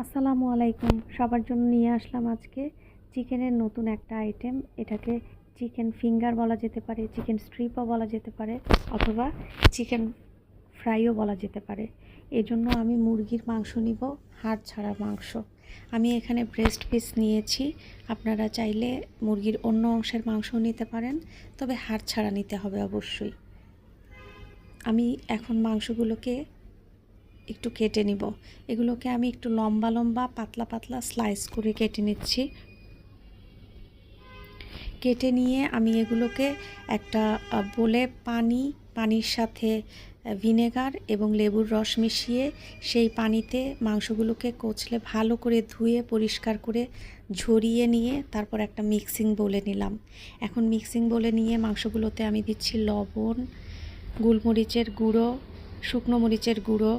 আসসালামু আলাইকুম। সবার জন্য নিয়ে আসলাম আজকে চিকেনের নতুন একটা আইটেম এটাকে চিকেন ফিঙ্গার বলা যেতে পারে চিকেন স্ট্রিপও বলা যেতে পারে, অথবা চিকেন ফ্রাইও বলা যেতে পারে। এই জন্য আমি মুরগির মাংস নিব, হাড় ছাড়া মাংস। আমি এখানে ব্রেস্ট পিস নিয়েছি। আপনারা চাইলে মুরগির অন্য অংশের মাংসও নিতে পারেন, তবে হাড় ছাড়া নিতে হবে অবশ্যই। আমি এখন মাংসগুলোকে একটু কেটে নিব। এগুলোকে আমি একটু লম্বা লম্বা পাতলা পাতলা স্লাইস করে কেটে নিচ্ছি। কেটে নিয়ে আমি এগুলোকে একটা বলে পানি, পানির সাথে ভিনেগার এবং লেবুর রস মিশিয়ে সেই পানিতে মাংসগুলোকে কচলে ভালো করে ধুয়ে পরিষ্কার করে ঝরিয়ে নিয়ে তারপর একটা মিক্সিং বলে নিলাম। এখন মিক্সিং বলে নিয়ে মাংসগুলোতে আমি দিচ্ছি লবণ, গোলমরিচের গুঁড়ো, শুকনো মরিচের গুঁড়ো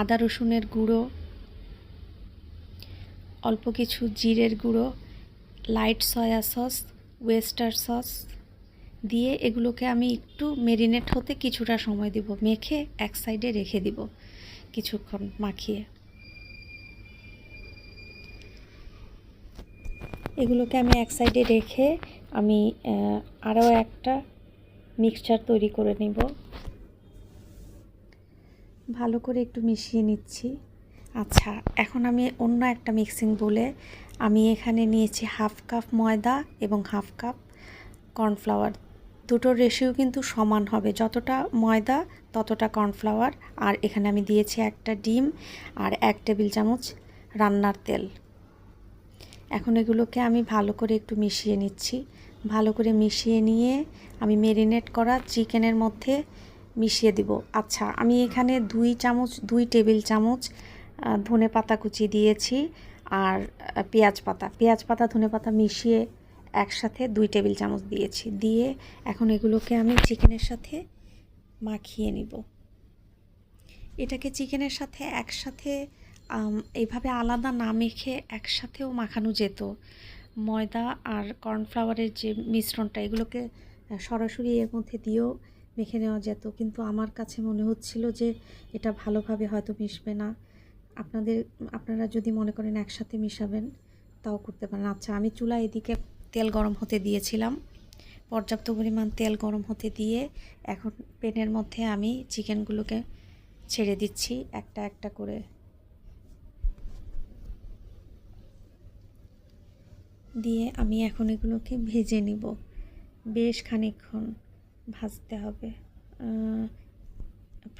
আদা রসুনের গুঁড়ো, অল্প কিছু জিরের গুঁড়ো, light soya sauce, oyster sauce দিয়ে এগুলোকে আমি একটু মেরিনেট হতে কিছুটা সময় দিব, মেখে এক সাইডে রেখে দিব কিছুক্ষণ মাখিয়ে। এগুলোকে আমি এক সাইডে রেখে আমি আরও একটা মিক্সচার তৈরি করে নিব। ভালো করে একটু মিশিয়ে নিচ্ছি। আচ্ছা এখন আমি অন্য একটা মিক্সিং বলে আমি এখানে নিয়েছি হাফ কাপ ময়দা এবং হাফ কাপ কর্নফ্লাওয়ার দুটোর রেশিও কিন্তু সমান হবে, যতটা ময়দা ততটা কর্নফ্লাওয়ার আর এখানে আমি দিয়েছি একটা ডিম আর এক টেবিল চামচ রান্নার তেল। এখন এগুলোকে আমি ভালো করে একটু মিশিয়ে নিচ্ছি। ভালো করে মিশিয়ে নিয়ে আমি মেরিনেট করা চিকেনের মধ্যে মিশিয়ে দিব। আচ্ছা আমি এখানে দুই চামচ, দুই টেবিল চামচ ধনে পাতা কুচি দিয়েছি আর পেঁয়াজ পাতা। পেঁয়াজ পাতা, ধনে পাতা মিশিয়ে একসাথে দুই টেবিল চামচ দিয়েছি। দিয়ে এখন এগুলোকে আমি চিকেনের সাথে মাখিয়ে নিব। এটাকে চিকেনের সাথে একসাথে এইভাবে আলাদা না মেখে একসাথেও মাখানো যেত। ময়দা আর কর্নফ্লাওয়ারের যে মিশ্রণটা, এগুলোকে সরাসরি এর মধ্যে দিয়েও মেখে নেওয়া যেত। কিন্তু আমার কাছে মনে হচ্ছিল যে এটা ভালোভাবে হয়তো মিশবে না। আপনাদের, আপনারা যদি মনে করেন একসাথে মিশাবেন, তাও করতে পারেন। আচ্ছা আমি চুলা এদিকে তেল গরম হতে দিয়েছিলাম। পর্যাপ্ত পরিমাণ তেল গরম হতে দিয়ে এখন পেনের মধ্যে আমি চিকেনগুলোকে ছেড়ে দিচ্ছি একটা একটা করে। দিয়ে আমি এখন এগুলোকে ভেজে নিব বেশ খানিকক্ষণ। ভাজতে হবে।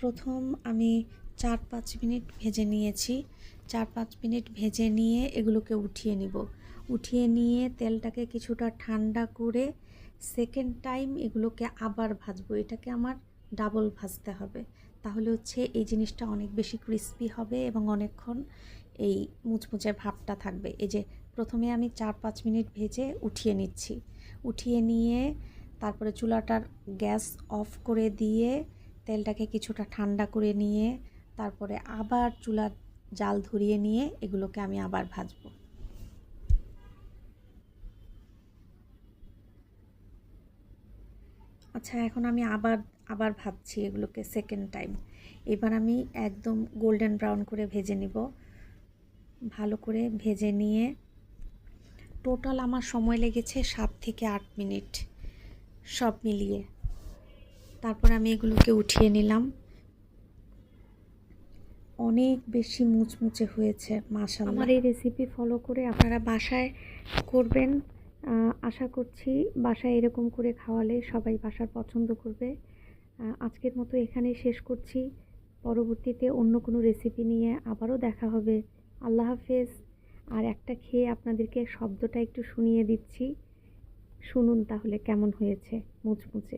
প্রথম আমি চার পাঁচ মিনিট ভেজে নিয়েছি। চার পাঁচ মিনিট ভেজে নিয়ে এগুলোকে উঠিয়ে নিব। উঠিয়ে নিয়ে তেলটাকে কিছুটা ঠান্ডা করে সেকেন্ড টাইম এগুলোকে আবার ভাজবো। এটাকে আমার ডাবল ভাজতে হবে। তাহলে হচ্ছে এই জিনিসটা অনেক বেশি ক্রিস্পি হবে এবং অনেকক্ষণ এই মুচমুচে ভাবটা থাকবে। এই যে প্রথমে আমি চার পাঁচ মিনিট ভেজে উঠিয়ে নিচ্ছি। উঠিয়ে নিয়ে তারপরে চুলাটার গ্যাস অফ করে দিয়ে তেলটাকে কিছুটা ঠান্ডা করে নিয়ে তারপরে আবার চুলার জাল ধরিয়ে নিয়ে এগুলোকে আমি আবার ভাজবো। আচ্ছা এখন আমি আবার আবার ভাবছি এগুলোকে সেকেন্ড টাইম এবার আমি একদম গোল্ডেন ব্রাউন করে ভেজে নিব। ভালো করে ভেজে নিয়ে টোটাল আমার সময় লেগেছে সাত থেকে আট মিনিট সব মিলিয়ে। তারপর আমি এগুলোকে উঠিয়ে নিলাম। অনেক বেশি মুচমুচে হয়েছে মাশাল্লাহ আমার এই রেসিপি ফলো করে আপনারা বাসায় করবেন। আশা করছি বাসায় এরকম করে খাওয়ালে সবাই বাসার পছন্দ করবে। আজকের মতো এখানেই শেষ করছি। পরবর্তীতে অন্য কোনো রেসিপি নিয়ে আবারও দেখা হবে। আল্লাহ হাফেজ। আর একটা খেয়ে আপনাদেরকে শব্দটা একটু শুনিয়ে দিচ্ছি। শুনুন তাহলে কেমন হয়েছে মুচমুচে।